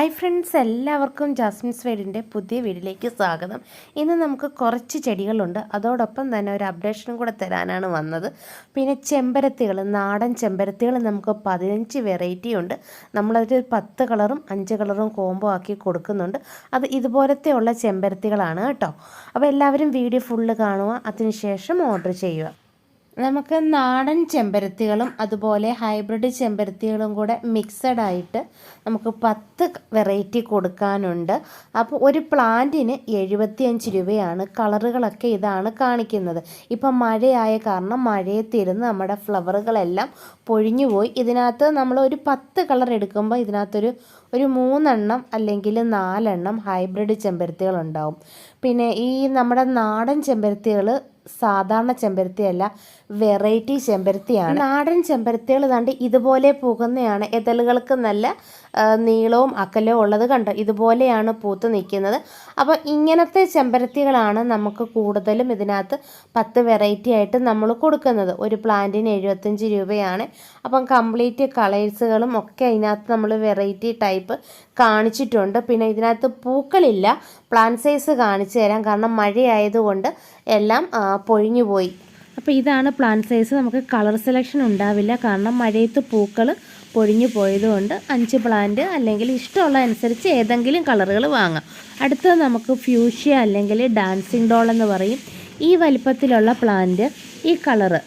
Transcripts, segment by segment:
Hi friends എല്ലാവർക്കും ജാസ്മിൻസ് വേഡിന്റെ പുതിയ വീഡിയോയിലേക്ക് സ്വാഗതം. ഇന്ന് നമുക്ക് കുറച്ച് ചെടികളുണ്ട്. അതോടൊപ്പം തന്നെ ഒരു അപ്ഡേഷനും കൂടെ തരാനാണ് വന്നത്. പിന്നെ ചെമ്പരത്തികൾ നാടൻ ചെമ്പരത്തികൾ നമുക്ക് പതിനഞ്ച് വെറൈറ്റി ഉണ്ട്. നമ്മളതിൽ പത്ത് കളറും അഞ്ച് കളറും കോംബോ ആക്കി കൊടുക്കുന്നുണ്ട്. അത് ഇതുപോലത്തെ ഉള്ള ചെമ്പരത്തികളാണ് കേട്ടോ. അപ്പോൾ എല്ലാവരും വീഡിയോ ഫുള്ള് കാണുക അതിനുശേഷം ഓർഡർ ചെയ്യുക. നമുക്ക് നാടൻ ചെമ്പരത്തികളും അതുപോലെ ഹൈബ്രിഡ് ചെമ്പരത്തികളും കൂടെ മിക്സഡ് ആയിട്ട് നമുക്ക് പത്ത് വെറൈറ്റി കൊടുക്കാനുണ്ട്. അപ്പോൾ ഒരു പ്ലാന്റിന് എഴുപത്തിയഞ്ച് രൂപയാണ് കളറുകളൊക്കെ ഇതാണ് കാണിക്കുന്നത്. ഇപ്പം മഴയായ കാരണം മഴയത്തിരുന്ന് നമ്മുടെ ഫ്ലവറുകളെല്ലാം പൊഴിഞ്ഞു പോയി. ഇതിനകത്ത് നമ്മൾ ഒരു പത്ത് കളർ എടുക്കുമ്പോൾ ഇതിനകത്തൊരു ഒരു മൂന്നെണ്ണം അല്ലെങ്കിൽ നാലെണ്ണം ഹൈബ്രിഡ് ചെമ്പരത്തികൾ ഉണ്ടാവും പിന്നെ ഈ നമ്മുടെ നാടൻ ചെമ്പരത്തികൾ സാധാരണ ചെമ്പരത്തിയല്ല വെറൈറ്റി ചെമ്പരത്തിയാണ്. നാടൻ ചെമ്പരത്തികൾ കണ്ട് ഇതുപോലെ പോകുന്നതാണ് എതലുകൾക്ക് നല്ല നീളവും അക്കലവും ഉള്ളത് കണ്ടോ ഇതുപോലെയാണ് പൂത്ത് നിൽക്കുന്നത്. അപ്പോൾ ഇങ്ങനത്തെ ചെമ്പരത്തികളാണ് നമുക്ക് കൂടുതലും ഇതിനകത്ത് പത്ത് വെറൈറ്റി ആയിട്ട് നമ്മൾ കൊടുക്കുന്നത്. ഒരു പ്ലാന്റിന് എഴുപത്തഞ്ച് രൂപയാണ്. അപ്പം കംപ്ലീറ്റ് കളേഴ്സുകളും ഒക്കെ അതിനകത്ത് നമ്മൾ വെറൈറ്റി ടൈപ്പ് കാണിച്ചിട്ടുണ്ട്. പിന്നെ ഇതിനകത്ത് പൂക്കളില്ല പ്ലാന്റ് സൈസ് കാണിച്ചു തരാം. കാരണം മഴയായതുകൊണ്ട് എല്ലാം പൊഴിഞ്ഞു പോയി. അപ്പോൾ ഇതാണ് പ്ലാന്റ് സൈസ് നമുക്ക് കളർ സെലക്ഷൻ ഉണ്ടാവില്ല. കാരണം മഴയത്ത് പൂക്കൾ പൊഴിഞ്ഞു പോയതുകൊണ്ട് അഞ്ച് പ്ലാന്റ് അല്ലെങ്കിൽ ഇഷ്ടമുള്ള അനുസരിച്ച് ഏതെങ്കിലും കളറുകൾ വാങ്ങാം. അടുത്തത് നമുക്ക് ഫ്യൂഷ്യ അല്ലെങ്കിൽ ഡാൻസിങ് ഡോൾ എന്ന് പറയും. ഈ വലിപ്പത്തിലുള്ള പ്ലാന്റ് ഈ കളറ്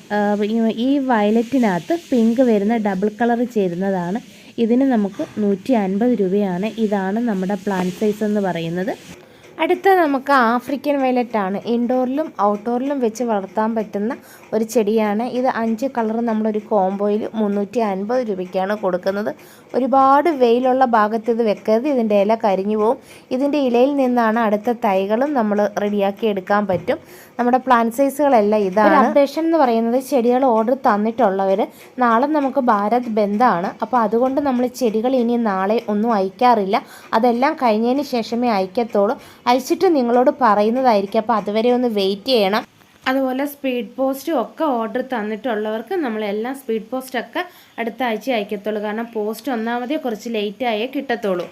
ഈ വയലറ്റിനകത്ത് പിങ്ക് വരുന്ന ഡബിൾ കളർ ചേരുന്നതാണ്. ഇതിന് നമുക്ക് നൂറ്റി അൻപത് രൂപയാണ്. ഇതാണ് നമ്മുടെ പ്ലാന്റ് സൈസ് എന്ന് പറയുന്നത്. അടുത്ത നമുക്ക് ആഫ്രിക്കൻ വയലറ്റ് ആണ്. ഇൻഡോറിലും ഔട്ട്ഡോറിലും വെച്ച് വളർത്താൻ പറ്റുന്ന ഒരു ചെടിയാണ്. ഇത് അഞ്ച് കളർ നമ്മളൊരു കോംബോയിൽ മുന്നൂറ്റി അൻപത് രൂപയ്ക്കാണ് കൊടുക്കുന്നത്. ഒരുപാട് വെയിലുള്ള ഭാഗത്ത് ഇത് വെക്കരുത്. ഇതിന്റെ ഇല കരിഞ്ഞു പോവും. ഇതിന്റെ ഇലയിൽ നിന്നാണ് അടുത്ത തൈകളും നമ്മൾ റെഡിയാക്കി എടുക്കാൻ പറ്റും. നമ്മുടെ പ്ലാന്റ് സൈസുകളെല്ലാം ഇതാണ്. അപ്ഡേഷൻ എന്ന് പറയുന്നത് ചെടികൾ ഓർഡർ തന്നിട്ടുള്ളവർ നാളെ നമുക്ക് ഭാരത് ബന്ദാണ് അപ്പോൾ അതുകൊണ്ട് നമ്മൾ ചെടികൾ ഇനി നാളെ ഒന്നും അയക്കാറില്ല. അതെല്ലാം കഴിഞ്ഞതിന് ശേഷമേ അയക്കത്തുള്ളൂ. അയച്ചിട്ട് നിങ്ങളോട് പറയുന്നതായിരിക്കും. അപ്പോൾ അതുവരെ ഒന്ന് വെയിറ്റ് ചെയ്യണം. അതുപോലെ സ്പീഡ് പോസ്റ്റും ഒക്കെ ഓർഡർ തന്നിട്ടുള്ളവർക്ക് നമ്മളെല്ലാം സ്പീഡ് പോസ്റ്റൊക്കെ അടുത്ത ആഴ്ച അയക്കത്തുള്ളൂ. കാരണം പോസ്റ്റ് ഒന്നാമതേ കുറച്ച് ലേറ്റായേ കിട്ടത്തുള്ളൂ.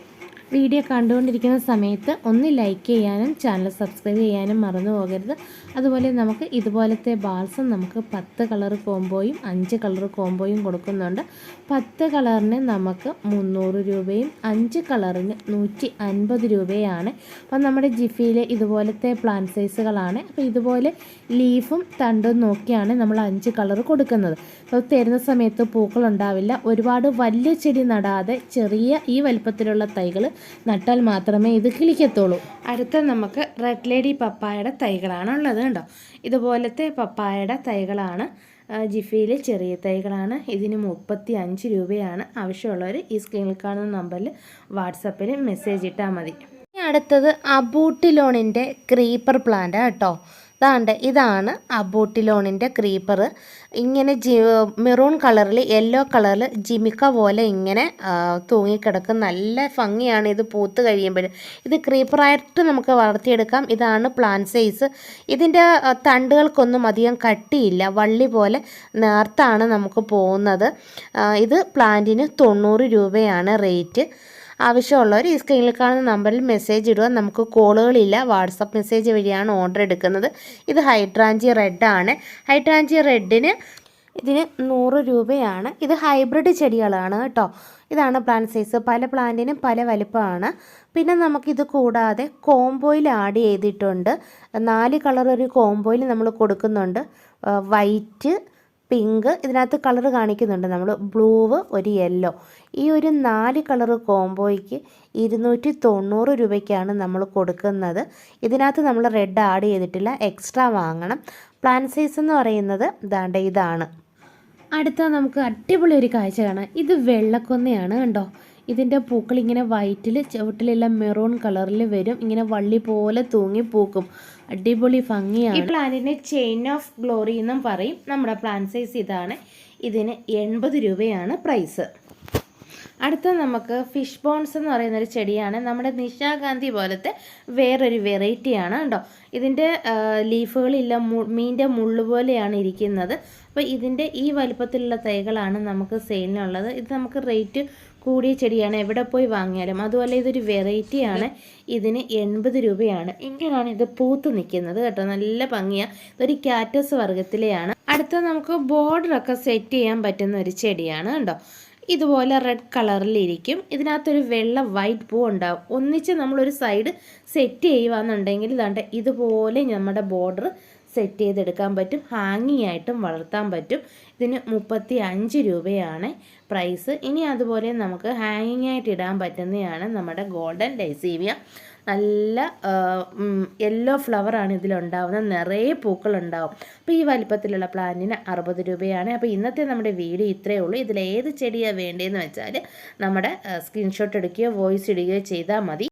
വീഡിയോ കണ്ടുകൊണ്ടിരിക്കുന്ന സമയത്ത് ഒന്ന് ലൈക്ക് ചെയ്യാനും ചാനൽ സബ്സ്ക്രൈബ് ചെയ്യാനും മറന്നു പോകരുത്. അതുപോലെ നമുക്ക് ഇതുപോലത്തെ ബാൾസം നമുക്ക് പത്ത് കളർ കോംബോയും അഞ്ച് കളർ കോംബോയും കൊടുക്കുന്നുണ്ട്. പത്ത് കളറിന് നമുക്ക് മുന്നൂറ് രൂപയും അഞ്ച് കളറിന് നൂറ്റി അൻപത് രൂപയാണ് അപ്പം നമ്മുടെ ജിഫിയിലെ ഇതുപോലത്തെ പ്ലാൻ സൈസുകളാണ് അപ്പോൾ ഇതുപോലെ ലീഫും തണ്ടും നോക്കിയാണ് നമ്മൾ അഞ്ച് കളർ കൊടുക്കുന്നത്. അപ്പോൾ തരുന്ന സമയത്ത് പൂക്കളുണ്ടാവില്ല ഒരുപാട് വലിയ ചെടി നടാതെ ചെറിയ ഈ വലുപ്പത്തിലുള്ള തൈകൾ നട്ടാൽ മാത്രമേ ഇത് കിളിക്കത്തുള്ളൂ. അടുത്ത നമുക്ക് റെഡ് ലേഡി പപ്പായയുടെ തൈകളാണ് ഉള്ളത് കേട്ടോ ഇതുപോലത്തെ പപ്പായയുടെ തൈകളാണ് ജിഫിയിലെ ചെറിയ തൈകളാണ്. ഇതിന് മുപ്പത്തി അഞ്ച് രൂപയാണ് ആവശ്യമുള്ളവർ ഈ സ്ക്രീനിൽ കാണുന്ന നമ്പറിൽ വാട്സപ്പിൽ മെസ്സേജ് ഇട്ടാൽ മതി. അടുത്തത് അബൂട്ടിലോണിന്റെ ക്രീപ്പർ പ്ലാന്റാണ് കേട്ടോ. ഇതാണ്ട് ഇതാണ് അബൂട്ടിലോണിന്റെ ക്രീപ്പർ ഇങ്ങനെ ജി മെറൂൺ കളറിൽ യെല്ലോ കളറിൽ ജിമിക്ക പോലെ ഇങ്ങനെ തൂങ്ങിക്കിടക്കും. നല്ല ഭംഗിയാണ് ഇത് പൂത്ത് കഴിയുമ്പോൾ ഇത് ക്രീപ്പറായിട്ട് നമുക്ക് വളർത്തിയെടുക്കാം. ഇതാണ് പ്ലാൻ സൈസ്. ഇതിന്റെ തണ്ടുകൾക്കൊന്നും അധികം കട്ടിയില്ല. വള്ളി പോലെ നേർത്താണ് നമുക്ക് പോകുന്നത്. ഇത് പ്ലാന്റിന് തൊണ്ണൂറ് രൂപയാണ് റേറ്റ്. ആവശ്യമുള്ളവർ ഈ സ്ക്രീനിൽ കാണുന്ന നമ്പറിൽ മെസ്സേജ് ഇടുക. നമുക്ക് കോളുകളില്ല വാട്സപ്പ് മെസ്സേജ് വഴിയാണ് ഓർഡർ എടുക്കുന്നത്. ഇത് ഹൈഡ്രാഞ്ചി റെഡ് ആണ്. ഹൈഡ്രാഞ്ചി റെഡിന് ഇതിന് നൂറ് രൂപയാണ്. ഇത് ഹൈബ്രിഡ് ചെടികളാണ് കേട്ടോ. ഇതാണ് പ്ലാന്റ് സൈസ് പല പ്ലാന്റിനും പല വലിപ്പമാണ്. പിന്നെ നമുക്കിത് കൂടാതെ കോംബോയിൽ ആഡ് ചെയ്തിട്ടുണ്ട്. നാല് കളർ ഒരു കോംബോയിൽ നമ്മൾ കൊടുക്കുന്നുണ്ട്. വൈറ്റ് പിങ്ക് ഇതിനകത്ത് കളർ കാണിക്കുന്നുണ്ട്. നമ്മൾ ബ്ലൂവ് ഒരു യെല്ലോ. ഈ ഒരു നാല് കളർ കോംബോയ്ക്ക് ഇരുന്നൂറ്റി തൊണ്ണൂറ് രൂപയ്ക്കാണ് നമ്മൾ കൊടുക്കുന്നത്. ഇതിനകത്ത് നമ്മൾ റെഡ് ആഡ് ചെയ്തിട്ടില്ല. എക്സ്ട്രാ വാങ്ങണം. പ്ലാൻ സൈസ് എന്ന് പറയുന്നത് ദാണ്ട ഇതാണ്. അടുത്ത നമുക്ക് അടിപൊളി ഒരു കാഴ്ച കാണാം. ഇത് വെള്ളക്കൊന്നയാണ് കണ്ടോ? ഇതിന്റെ പൂക്കൾ ഇങ്ങനെ വൈറ്റിൽ ചുവട്ടിലെല്ലാം മെറൂൺ കളറിൽ വരും. ഇങ്ങനെ വള്ളി പോലെ തൂങ്ങി പൂക്കും. അടിപൊളി ഭംഗിയാണ്. ഈ പ്ലാന്റിനെ ചെയിൻ ഓഫ് ഗ്ലോറി എന്നും പറയും. നമ്മുടെ പ്ലാൻ സൈസ് ഇതാണ്. ഇതിന് എൺപത് രൂപയാണ് പ്രൈസ്. അടുത്ത നമുക്ക് ഫിഷ് ബോൺസ് എന്ന് പറയുന്ന ഒരു ചെടിയാണ്. നമ്മുടെ നിശാഗാന്ധി പോലത്തെ വേറൊരു വെറൈറ്റിയാണ് കേട്ടോ. ഇതിന്റെ ലീഫുകളില്ല മീന്റെ മുള്ളു പോലെയാണ് ഇരിക്കുന്നത്. അപ്പോൾ ഇതിന്റെ ഈ വലിപ്പത്തിലുള്ള തൈകളാണ് നമുക്ക് സെയിലിനുള്ളത് ഇത് നമുക്ക് റേറ്റ് കൂടിയ ചെടിയാണ് എവിടെ പോയി വാങ്ങിയാലും. അതുപോലെ ഇതൊരു വെറൈറ്റിയാണ് ഇതിന് എൺപത് രൂപയാണ്. ഇങ്ങനെയാണ് ഇത് പൂത്ത് നിൽക്കുന്നത് കേട്ടോ. നല്ല ഭംഗിയാണ് ഇതൊരു ക്യാറ്റസ് വർഗത്തിലെയാണ് അടുത്ത നമുക്ക് ബോർഡറൊക്കെ സെറ്റ് ചെയ്യാൻ പറ്റുന്ന ഒരു ചെടിയാണ് കേട്ടോ. ഇതുപോലെ റെഡ് കളറിലിരിക്കും ഇതിനകത്തൊരു വെള്ള വൈറ്റ് പൂ ഉണ്ടാവും. ഒന്നിച്ച് നമ്മളൊരു സൈഡ് സെറ്റ് ചെയ്യുകയാണെന്നുണ്ടെങ്കിൽ ഇതാണ്ട് ഇതുപോലെ നമ്മുടെ ബോർഡർ സെറ്റ് ചെയ്തെടുക്കാൻ പറ്റും ഹാങ്ങിങ് ആയിട്ടും വളർത്താൻ പറ്റും. ഇതിന് മുപ്പത്തി അഞ്ച് രൂപയാണ് പ്രൈസ് ഇനി അതുപോലെ നമുക്ക് ഹാങ്ങിങ് ആയിട്ട് ഇടാൻ പറ്റുന്നതാണ് നമ്മുടെ ഗോൾഡൻ ലൈസീവിയ നല്ല യെല്ലോ ഫ്ലവറാണ് ഇതിലുണ്ടാവുന്നത്. നിറയെ പൂക്കളുണ്ടാവും. അപ്പോൾ ഈ വലിപ്പത്തിലുള്ള പ്ലാന്റിന് അറുപത് രൂപയാണ്. അപ്പോൾ ഇന്നത്തെ നമ്മുടെ വീഡിയോ ഇത്രയേ ഉള്ളൂ. ഇതിൽ ചെടിയാണ് വേണ്ടതെന്ന് വെച്ചാൽ നമ്മുടെ സ്ക്രീൻഷോട്ട് എടുക്കുകയോ വോയിസ് ഇടുകയോ ചെയ്താൽ മതി.